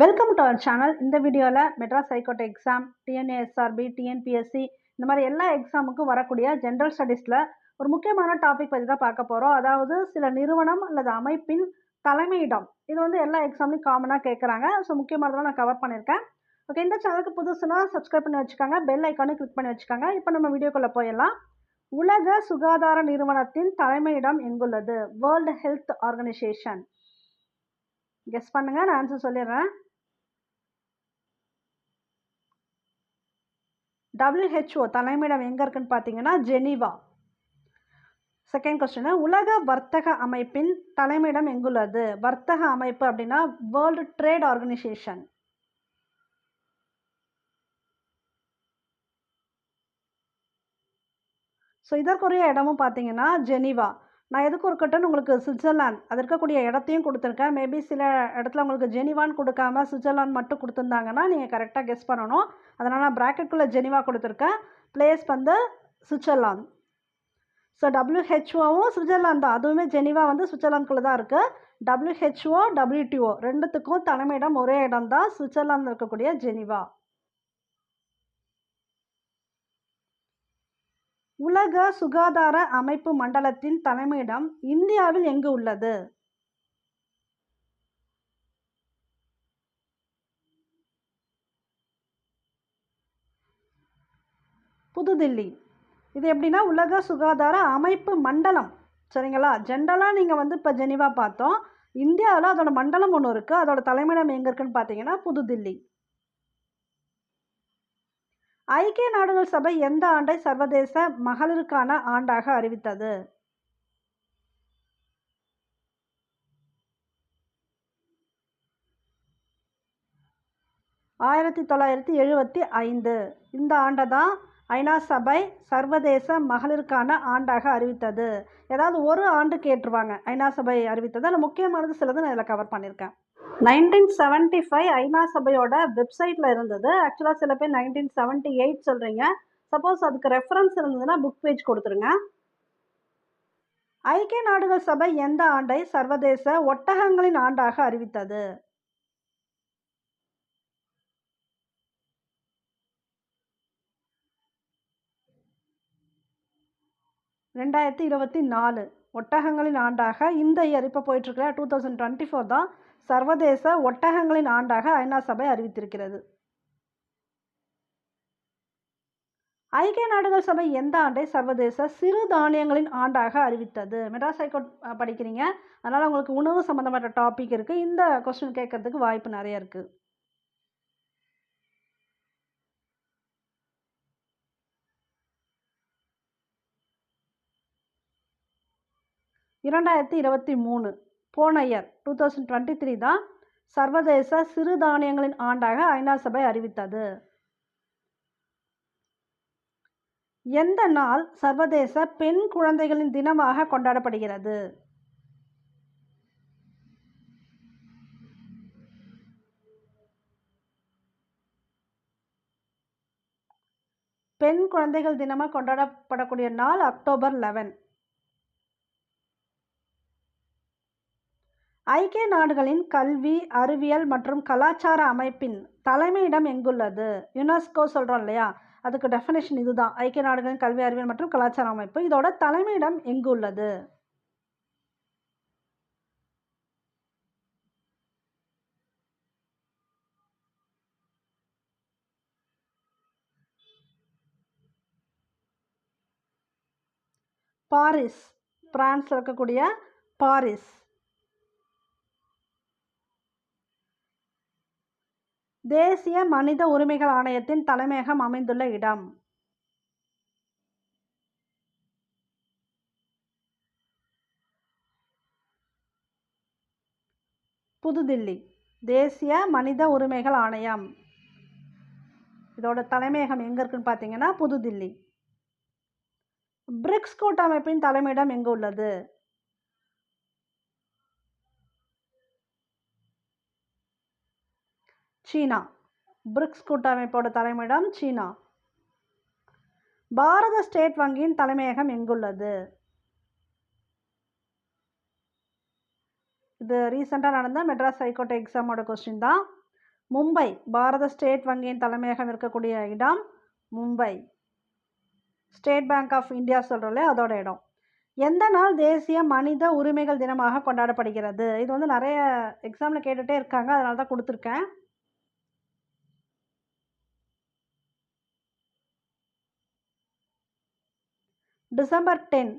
Welcome to our channel இந்த வீடியோவில் Madras high court exam TNASRB TNPSC இந்த மாதிரி எல்லா எக்ஸாமுக்கும் வரக்கூடிய ஜென்ரல் ஸ்டடீஸில் ஒரு முக்கியமான டாபிக் பற்றி தான் பார்க்க போகிறோம் அதாவது சில நிறுவனம் அல்லது அமைப்பின் தலைமையிடம். இது வந்து எல்லா எக்ஸாம்லையும் காமனாக கேட்குறாங்க ஸோ முக்கியமானதெல்லாம் நான் கவர் பண்ணியிருக்கேன். ஓகே இந்த சேனலுக்கு புதுசுனா சப்ஸ்கிரைப் பண்ணி வச்சுக்கோங்க. பெல் ஐக்கானு கிளிக் பண்ணி வச்சுக்கோங்க. இப்போ நம்ம வீடியோக்குள்ளே போயிடலாம். உலக சுகாதார நிறுவனத்தின் தலைமையிடம் எங்குள்ளது? வேர்ல்டு ஹெல்த் ஆர்கனைசேஷன் கெஸ் பண்ணுங்கள் நான் ஆன்சர் சொல்லிடுறேன். டபிள்யூஹெச்ஓ தலைமையிடம் எங்கே இருக்குன்னு பார்த்தீங்கன்னா ஜெனீவா. செகண்ட் கொஸ்டின் உலக வர்த்தக அமைப்பின் தலைமையிடம் எங்குள்ளது? வர்த்தக அமைப்பு அப்படின்னா வேர்ல்டு ட்ரேட் ஆர்கனைசேஷன் ஸோ இதற்குரிய இடமும் பார்த்தீங்கன்னா ஜெனீவா. நான் எதுக்கு இருக்கட்டும்னு உங்களுக்கு சுவிட்சர்லாந்து அது இருக்கக்கூடிய இடத்தையும் கொடுத்துருக்கேன். மேபி சில இடத்துல உங்களுக்கு ஜெனிவான்னு கொடுக்காம சுவிட்சர்லாந்து மட்டும் கொடுத்துருந்தாங்கன்னா நீங்கள் கரெக்டாக கெஸ் பண்ணணும். அதனால் நான் ப்ராக்கெட்டுக்குள்ளே ஜெனிவா கொடுத்துருக்கேன். பிளேஸ் வந்து சுவிட்சர்லாந்து. ஸோ டபிள்யூஹெச்ஓவும் சுவிட்சர்லாந்து தான். அதுவுமே ஜெனிவா வந்து சுவிட்சர்லாந்துக்குள்ளே தான் இருக்குது டபிள்யூஹெச்ஓ டபிள்யூடிஓ ரெண்டுத்துக்கும் தலைமையிடம் ஒரே இடம் தான் சுவிட்சர்லாந்தில் இருக்கக்கூடிய ஜெனிவா. உலக சுகாதார அமைப்பு மண்டலத்தின் தலைமையிடம் இந்தியாவில் எங்கு உள்ளது? புதுதில்லி. இது எப்படின்னா உலக சுகாதார அமைப்பு மண்டலம். சரிங்களா? ஜென்ரலாக நீங்கள் வந்து இப்போ ஜெனிவா பார்த்தோம். இந்தியாவில் அதோட மண்டலம் ஒன்று இருக்குது அதோட தலைமையிடம் எங்கே இருக்குன்னு பார்த்தீங்கன்னா புதுதில்லி. ஐக்கிய நாடுகள் சபை எந்த ஆண்டை சர்வதேச மகளிருக்கான ஆண்டாக அறிவித்தது? ஆயிரத்தி தொள்ளாயிரத்தி எழுபத்தி ஐந்து. இந்த ஆண்டை தான் ஐநா சபை சர்வதேச மகளிருக்கான ஆண்டாக அறிவித்தது. ஏதாவது ஒரு ஆண்டு கேட்டுருவாங்க ஐநா சபை அறிவித்தது. அதில் முக்கியமானது சிலது நான் இதில் கவர் பண்ணியிருக்கேன். நைன்டீன் செவன்ட்டி ஃபைவ் ஐநா சபையோட வெப்சைட்டில் இருந்தது. ஆக்சுவலாக சில பேர் நைன்டீன் செவன்ட்டி எயிட் சொல்கிறீங்க சப்போஸ் அதுக்கு ரெஃபரன்ஸ் இருந்ததுன்னா புக் பேஜ் கொடுத்துருங்க. ஐக்கிய நாடுகள் சபை எந்த ஆண்டை சர்வதேச ஒட்டகங்களின் ஆண்டாக அறிவித்தது? ரெண்டாயிரத்தி இருபத்தி நாலு ஒட்டகங்களின் ஆண்டாக இந்த இயர் இப்போ போயிட்டுருக்கிற டூ தௌசண்ட் டுவெண்ட்டி ஃபோர் தான். சர்வதேச ஒட்டகங்களின் ஆண்டாக ஐநா சபை அறிவித்திருக்கிறது. ஐக்கிய நாடுகள் சபை எந்த ஆண்டை சர்வதேச சிறு தானியங்களின் ஆண்டாக அறிவித்தது? மெட்ராஸ் ஹைகோர்ட் படிக்கிறீங்க. அதனால் உங்களுக்கு உணவு சம்மந்தப்பட்ட டாபிக் இருக்குது இந்த கொஸ்டின் கேட்கறதுக்கு வாய்ப்பு நிறைய இருக்குது இரண்டாயிரத்தி இருபத்தி மூணு. போன year two thousand twenty three தான் சர்வதேச சிறுதானியங்களின் ஆண்டாக ஐநா சபை அறிவித்தது. எந்த நாள் சர்வதேச பெண் குழந்தைகளின் தினமாக கொண்டாடப்படுகிறது? பெண் குழந்தைகள் தினமாக கொண்டாடப்படக்கூடிய நாள் அக்டோபர் லெவன் ஐக்கிய நாடுகளின் கல்வி அறிவியல் மற்றும் கலாச்சார அமைப்பின் தலைமையிடம் எங்குள்ளது? யுனெஸ்கோ சொல்கிறோம் இல்லையா? அதுக்கு டெஃபினேஷன் இதுதான். ஐக்கிய நாடுகளின் கல்வி அறிவியல் மற்றும் கலாச்சார அமைப்பு. இதோட தலைமையிடம் எங்கு உள்ளது பாரிஸ். பிரான்ஸில் இருக்கக்கூடிய பாரிஸ். தேசிய மனித உரிமைகள் ஆணையத்தின் தலைமையகம் அமைந்துள்ள இடம். புதுதில்லி தேசிய மனித உரிமைகள் ஆணையம். இதோட தலைமையகம் எங்கே இருக்குன்னு பார்த்தீங்கன்னா புதுதில்லி. பிரிக்ஸ் கூட்டமைப்பின் தலைமையிடம் எங்கு உள்ளது? சீனா. பிரிக்ஸ் கூட்டமைப்போட தலைமையிடம் சீனா. பாரத ஸ்டேட் வங்கியின் தலைமையகம் எங்குள்ளது? இது ரீசெண்டாக நடந்த மெட்ராஸ் ஹைகோர்ட் எக்ஸாமோட கொஸ்டின் தான். மும்பை பாரத ஸ்டேட் வங்கியின் தலைமையகம் இருக்கக்கூடிய இடம் Mumbai. State Bank of India சொல்கிறோம்ல அதோட இடம். எந்த நாள் தேசிய மனித உரிமைகள் தினமாக கொண்டாடப்படுகிறது? இது வந்து நிறைய எக்ஸாமில் கேட்டுகிட்டே இருக்காங்க அதனால தான் கொடுத்துருக்கேன். டிசம்பர் டென்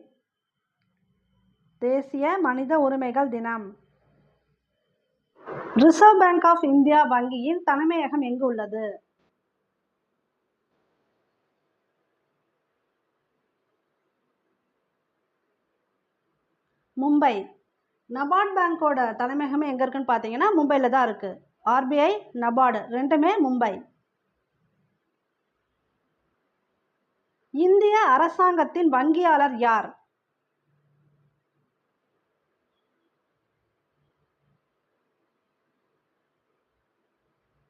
தேசிய மனித உரிமைகள் தினம். ரிசர்வ் பேங்க் ஆஃப் இந்தியா வங்கியின் தலைமையகம் எங்கு உள்ளது? மும்பை. நபார்ட் பேங்க்கோட தலைமையகமே எங்கே இருக்குன்னு பார்த்தீங்கன்னா மும்பையில் தான் இருக்குது ஆர்பிஐ நபார்டு ரெண்டுமே மும்பை. இந்திய அரசாங்கத்தின் வங்கியாளர் யார்?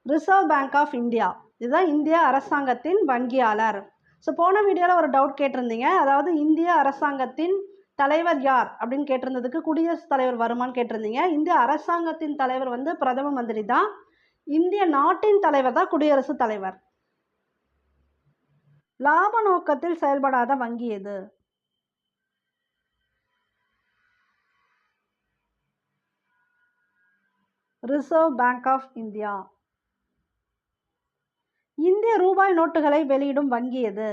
ரிசர்வ் பேங்க் ஆஃப் இந்தியா இதுதான் இந்திய அரசாங்கத்தின் வங்கியாளர். ஸோ போன வீடியோவில் ஒரு டவுட் கேட்டிருந்தீங்க. அதாவது இந்திய அரசாங்கத்தின் தலைவர் யார்? அப்படின்னு கேட்டிருந்ததுக்கு குடியரசுத் தலைவர் வருமான்னு கேட்டிருந்தீங்க. இந்திய அரசாங்கத்தின் தலைவர் வந்து பிரதம மந்திரி தான் இந்திய நாட்டின் தலைவர் தான் குடியரசுத் தலைவர். லாப நோக்கத்தில் செயல்படாத வங்கி எது? ரிசர்வ் பேங்க் ஆஃப் இந்தியா இந்திய ரூபாய் நோட்டுகளை வெளியிடும் வங்கி எது?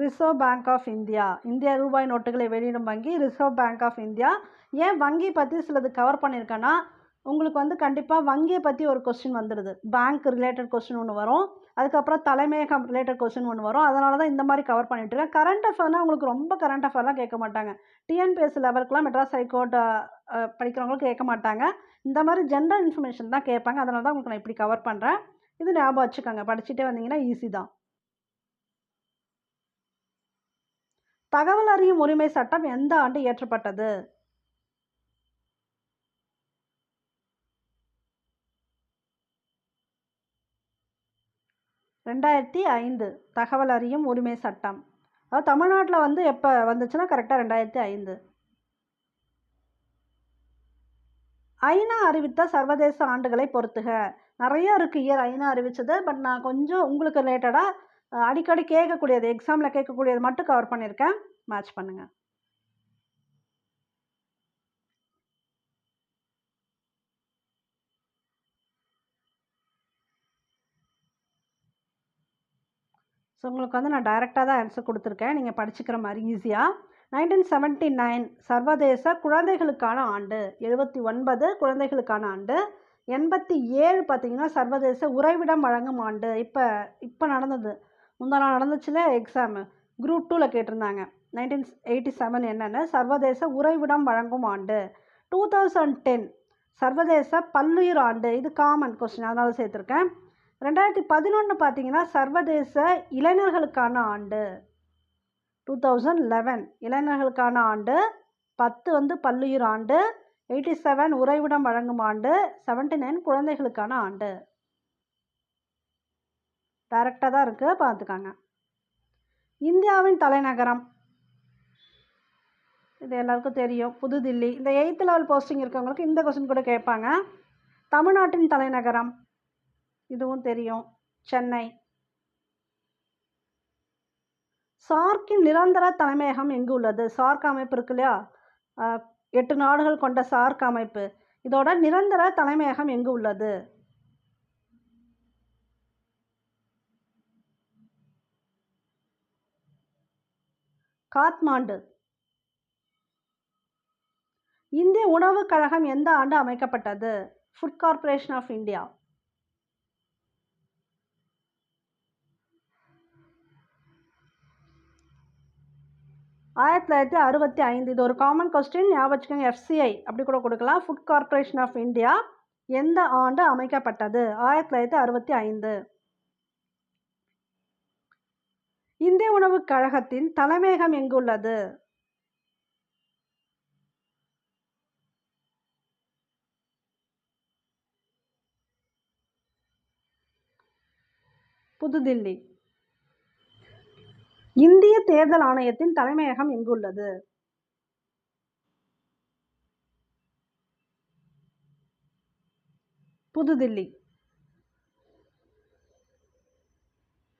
ரிசர்வ் பேங்க் ஆஃப் இந்தியா இந்திய ரூபாய் நோட்டுகளை வெளியிடும் வங்கி ரிசர்வ் பேங்க் ஆஃப் இந்தியா ஏன் வங்கி பற்றி சிலது கவர் பண்ணியிருக்கேன்னா உங்களுக்கு வந்து கண்டிப்பாக வங்கியை பற்றி ஒரு கொஸ்டின் வந்துடுது. பேங்க் ரிலேட்டட் கொஸ்டின் ஒன்று வரும். அதுக்கப்புறம் தலைமையகம் ரிலேட்டட் கொஸ்டின் ஒன்று வரும். அதனால தான் இந்த மாதிரி கவர் பண்ணிட்டு இருக்கேன். கரண்ட் அஃபேர்னால் உங்களுக்கு ரொம்ப கரண்ட் அஃபேர்லாம் கேட்க மாட்டாங்க. டிஎன்பிஎஸ்சி லெவலுக்குலாம் மெட்ராஸ் ஹைகோர்ட் படிக்கிறவங்களுக்கு கேட்க மாட்டாங்க. இந்த மாதிரி ஜென்ரல் இன்ஃபர்மேஷன் தான் கேட்பாங்க. அதனால தான் உங்களுக்கு நான் இப்படி கவர் பண்ணுறேன் இது ஞாபகம் வச்சுக்கோங்க. படிச்சுட்டே வந்தீங்கன்னா ஈஸி தான். தகவல் அறியும் உரிமை சட்டம் எந்த ஆண்டு இயற்றப்பட்டது? ரெண்டாயிரத்தி ஐந்து. தகவல் அறியும் உரிமை சட்டம். அதாவது தமிழ்நாட்டில் வந்து எப்போ வந்துச்சுன்னா கரெக்டாக ரெண்டாயிரத்தி ஐந்து. ஐநா அறிவித்த சர்வதேச ஆண்டுகளை பொறுத்துக. நிறைய இருக்குது இயர் ஐநா அறிவிச்சது. பட் நான் கொஞ்சம் உங்களுக்கு ரிலேட்டடாக அடிக்கடி கேட்கக்கூடியது எக்ஸாமில் கேட்கக்கூடியது மட்டும் கவர் பண்ணியிருக்கேன். மேட்ச் பண்ணுங்கள் ஸோ உங்களுக்கு வந்து நான் டைரெக்டாக தான் ஆன்சர் கொடுத்துருக்கேன். நீங்கள் படிச்சுக்கிற மாதிரி ஈஸியாக நைன்டீன் செவன்ட்டி நைன் சர்வதேச குழந்தைகளுக்கான ஆண்டு. எழுபத்தி ஒன்பது குழந்தைகளுக்கான ஆண்டு. எண்பத்தி ஏழு பார்த்தீங்கன்னா சர்வதேச உறைவிடம் வழங்கும் ஆண்டு. இப்போ இப்போ நடந்தது. முந்தா நாள் நடந்துச்சுல எக்ஸாமு குரூப் டூவில் கேட்டிருந்தாங்க. நைன்டீன் எயிட்டி செவன் என்னென்னு சர்வதேச உறைவிடம் வழங்கும் ஆண்டு. டூ தௌசண்ட் டென் சர்வதேச பல்லுயிர் ஆண்டு. இது காமன் கொஸ்டின் அதனால சேர்த்துருக்கேன். ரெண்டாயிரத்தி பதினொன்று பார்த்தீங்கன்னா சர்வதேச இளைஞர்களுக்கான ஆண்டு. டூ தௌசண்ட் லெவன் இளைஞர்களுக்கான ஆண்டு. பத்து வந்து பல்லுயிர் ஆண்டு. எயிட்டி செவன் உறைவிடம் வழங்கும் ஆண்டு. செவன்டி நைன் குழந்தைகளுக்கான ஆண்டு. டைரக்டாக தான் இருக்குது பார்த்துக்காங்க இந்தியாவின் தலைநகரம். இது எல்லாருக்கும் தெரியும் புதுதில்லி. இந்த எயித்து லெவல் போஸ்டிங் இருக்கவங்களுக்கு இந்த கொஸ்டின் கூட கேட்பாங்க. தமிழ்நாட்டின் தலைநகரம். இதுவும் தெரியும் சென்னை. சார்க்கின் நிரந்தர தலைமையகம் எங்கு உள்ளது? சார்க் அமைப்பு இருக்கு இல்லையா? எட்டு நாடுகள் கொண்ட சார்க் அமைப்பு. இதோட நிரந்தர தலைமையகம் எங்கு உள்ளது? காத்மாண்டு. இந்திய உணவுக் கழகம் எந்த ஆண்டு அமைக்கப்பட்டது? ஃபுட் கார்ப்பரேஷன் ஆஃப் இந்தியா ஆயிரத்தி தொள்ளாயிரத்தி அறுபத்தி ஐந்து. இது ஒரு காமன் கொஸ்டின் ஞாபகம் எஃப்சிஐ அப்படி கூட கொடுக்கலாம். ஃபுட் கார்பரேஷன் ஆஃப் இந்தியா எந்த ஆண்டு அமைக்கப்பட்டது? ஆயிரத்தி தொள்ளாயிரத்தி அறுபத்தி ஐந்து. இந்திய உணவுக் கழகத்தின் தலைமையகம் எங்குள்ளது? புதுதில்லி. இந்திய தேர்தல் ஆணையத்தின் தலைமையகம் எங்குள்ளது? புதுதில்லி.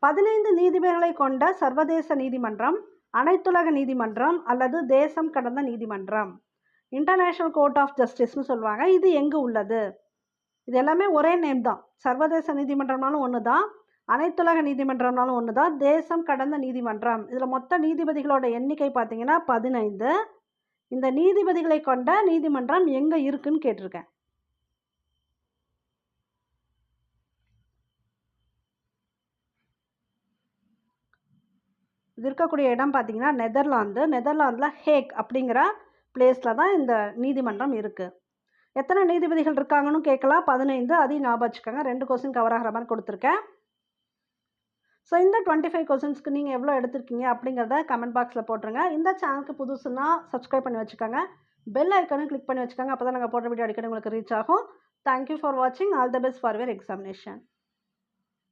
பதினைந்து நீதிபதிகளை கொண்ட சர்வதேச நீதிமன்றம் அனைத்துலக நீதிமன்றம் அல்லது தேசம் கடந்த நீதிமன்றம். இன்டர்நேஷ்னல் கோர்ட் ஆஃப் ஜஸ்டிஸ்னு சொல்லுவாங்க. இது எங்கே உள்ளது? இது எல்லாமே ஒரே நேம் தான். சர்வதேச நீதிமன்றம்னாலும் ஒன்று தான் அனைத்துலக நீதிமன்றம்னாலும் ஒன்று தான் தேசம் கடந்த நீதிமன்றம். இதில் மொத்த நீதிபதிகளோட எண்ணிக்கை பார்த்தீங்கன்னா பதினைந்து. இந்த நீதிபதிகளை கொண்ட நீதிமன்றம் எங்கே இருக்குன்னு கேட்டிருக்கேன். இது இருக்கக்கூடிய இடம் பார்த்தீங்கன்னா நெதர்லாந்து. நெதர்லாந்தில் ஹேக் அப்படிங்கிற பிளேஸில் தான் இந்த நீதிமன்றம் இருக்குது எத்தனை நீதிபதிகள் இருக்காங்கன்னு கேட்கலாம். பதினைந்து அதையும் ஞாபகம் வச்சுக்கோங்க. ரெண்டு கொஸ்டின் கவர் ஆகிற மாதிரி கொடுத்துருக்கேன். ஸோ இந்த டுவெண்ட்டி ஃபைவ் கொஸ்டின்ஸ்க்கு நீங்கள் எவ்வளோ எடுத்திருக்கீங்க அப்படிங்கிறத கமெண்ட் பாக்ஸில் போட்டுருங்க. இந்த சேனலுக்கு புதுசுன்னா சப்ஸ்கிரைப் பண்ணி வச்சுக்கோங்க. பெல் ஐக்கனும் கிளிக் பண்ணி வச்சுக்கோங்க. அப்போ தான் நாங்கள் போடுற வீடியோ அடிக்கடி உங்களுக்கு ரீச் ஆகும். தேங்க்யூ ஃபார் வாட்சிங் all the best for your examination